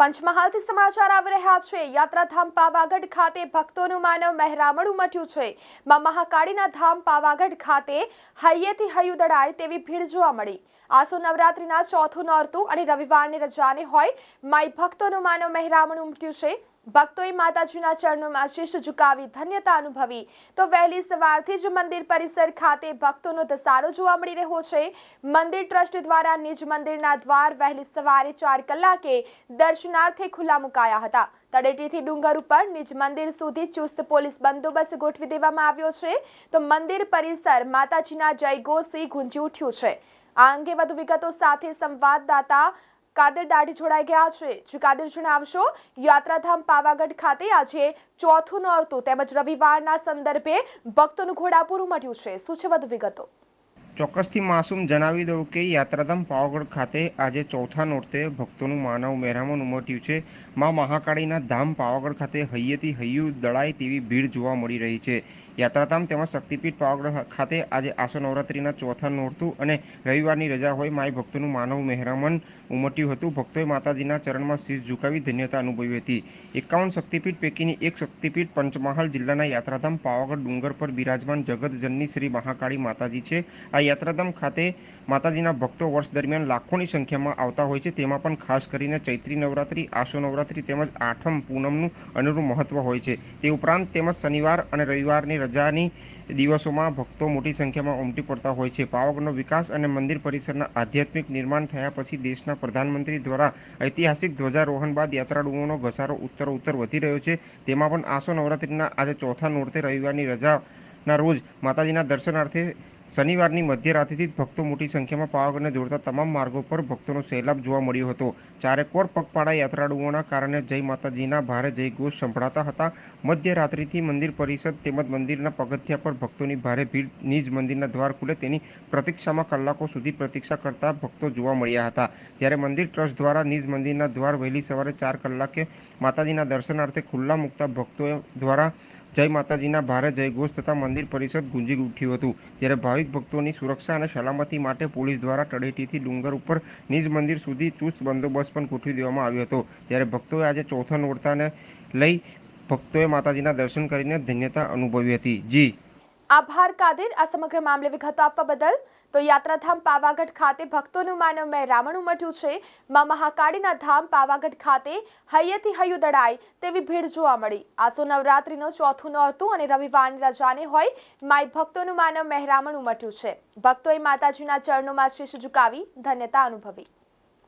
પંચમહાલથી સમાચાર આવી રહ્યા છે. યાત્રાધામ પાવાગઢ ખાતે ભક્તોનું માનવ મહેરામણ ઉમટ્યું છે. માં મહાકાળીના ધામ પાવાગઢ ખાતે હૈયેથી હૈયું દડાય તેવી ભીડ જોવા મળી. આસો નવરાત્રીના ચોથું નોરતું અને રવિવારની રજાને હોય માય ભક્તોનું માનવ મહેરામણ ઉમટ્યું છે. ભક્તોએ માતાજીના ચરણોમાં શિષ્ટ ઝુકાવી ધન્યતા અનુભવી. તો વહેલી સવારથી જ મંદિર પરિસર ખાતે ભક્તોનો ધસારો જોવા મળી રહ્યો છે. મંદિર ટ્રસ્ટ દ્વારા નિજ મંદિરના દ્વાર વહેલી સવારે ચાર કલાકે દર્શનાર્થે ખુલ્લા મુકાયા હતા. તળેટીથી ડુંગર ઉપર નિજ મંદિર સુધી ચુસ્ત પોલીસ બંદોબસ્ત ગોઠવી દેવામાં આવ્યો છે. તો મંદિર પરિસર માતાજીના જયઘોષથી ગુંજી ઉઠ્યું છે. આ અંગે વધુ વિગતો સાથે સંવાદદાતા કાદર દાઢી જોડાઈ ગયા છે. શ્રી કાદર જણાવશો, યાત્રાધામ પાવાગઢ ખાતે આજે ચોથું નોરતું તેમજ રવિવારના સંદર્ભે ભક્તોનું ઘોડાપુર ઉમટ્યું છે. શું છે વધુ વિગતો? ચોક્કસથી માસૂમ જણાવી દઉં કે યાત્રાધામ પાવાગઢ ખાતે આજે ચોથા નોરતે ભક્તોનું માનવ મહેરામણ ઉમટ્યું છે. માં મહાકાળીના ધામ પાવાગઢ ખાતે હૈયેથી હૈયું દળાય તેવી ભીડ જોવા મળી રહી છે. યાત્રાધામ તેમજ શક્તિપીઠ પાવાગઢ ખાતે આજે આસો નવરાત્રિના ચોથા નોરતું અને રવિવારની રજા હોય માય ભક્તોનું માનવ મહેરામન ઉમટ્યું હતું. ભક્તોએ માતાજીના ચરણમાં શીશ ઝુકાવી ધન્યતા અનુભવી હતી. એકાવન શક્તિપીઠ પૈકીની એક શક્તિપીઠ પંચમહાલ જિલ્લાના યાત્રાધામ પાવાગઢ ડુંગર પર બિરાજમાન જગતજનની શ્રી મહાકાળી માતાજી છે. આ યાત્રાધામ ખાતે માતાજીના ભક્તો વર્ષ દરમિયાન લાખોની સંખ્યામાં આવતા હોય છે. તેમાં પણ ખાસ કરીને ચૈત્રી નવરાત્રિ, આસો નવરાત્રિ તેમજ આઠમ પૂનમનું અનુરૂપ મહત્વ હોય છે. તે ઉપરાંત તેમજ શનિવાર અને રવિવારની રજાની દિવસોમાં ભક્તો મોટી સંખ્યામાં ઉમટી પડતા હોય છે. પાવાગઢનો વિકાસ અને મંદિર પરિસરના આધ્યાત્મિક નિર્માણ થયા પછી દેશના પ્રધાનમંત્રી દ્વારા ઐતિહાસિક ધ્વજારોહણ બાદ યાત્રાળુઓનો ઘસારો ઉત્તર ઉત્તર વધી રહ્યો છે. તેમાં પણ આસો નવરાત્રિના આજે ચોથા નોરતે રવિવારની રજાના રોજ માતાજીના દર્શનાર્થે શનિવારની મધ્યરાત્રિથી જ ભક્તો મોટી સંખ્યામાં પાવાગઢને જોડતા તમામ માર્ગો પર ભક્તોનો સહેલાબ જોવા મળ્યો હતો. ચારેકોર પગપાળા યાત્રાળુઓના કારણે જય માતાજીના ભારે જયઘોષ સંભળાતા હતા. મધ્યરાત્રિથી મંદિર પરિષદ તેમજ મંદિરના પગથિયા પર ભક્તોની ભારે ભીડ, નિજ મંદિરના દ્વાર ખુલે તેની પ્રતીક્ષામાં કલાકો સુધી પ્રતીક્ષા કરતા ભક્તો જોવા મળ્યા હતા. જ્યારે મંદિર ટ્રસ્ટ દ્વારા નિજ મંદિરના દ્વાર વહેલી સવારે ચાર કલાકે માતાજીના દર્શનાર્થે ખુલ્લા મૂકતા ભક્તો દ્વારા જય માતાજીના ભારે જયઘોષ તથા મંદિર પરિષદ ગુંજી ઉઠ્યું હતું, જ્યારે ભાવિક ભક્તોની સુરક્ષા અને સલામતી માટે પોલીસ દ્વારા તળેટીથી ડુંગર ઉપર નિજ મંદિર સુધી ચુસ્ત બંદોબસ્ત પણ ગોઠવી દેવામાં આવ્યો હતો. જ્યારે ભક્તોએ આજે ચોથા નોરતાને લઈ ભક્તોએ માતાજીના દર્શન કરીને ધન્યતા અનુભવી હતી. જી. આભાર કાદેર આ સમગ્ર મામલે વિગતો આપવા બદલ તો યાત્રાધામ પાવાગઢ ખાતે ભક્તોનું માનવ મહેરામણ ઉમટ્યું છે. માં મહાકાળીના ધામ પાવાગઢ ખાતે હૈયેથી હૈયું દડાય તેવી ભીડ જોવા મળી. આસો નવરાત્રીનો ચોથું નોરતું અને રવિવારની રજાને હોય માય ભક્તોનું માનવ મહેરામણ ઉમટ્યું છે. ભક્તોએ માતાજીના ચરણોમાં શીશ ઝુકાવી ધન્યતા અનુભવી.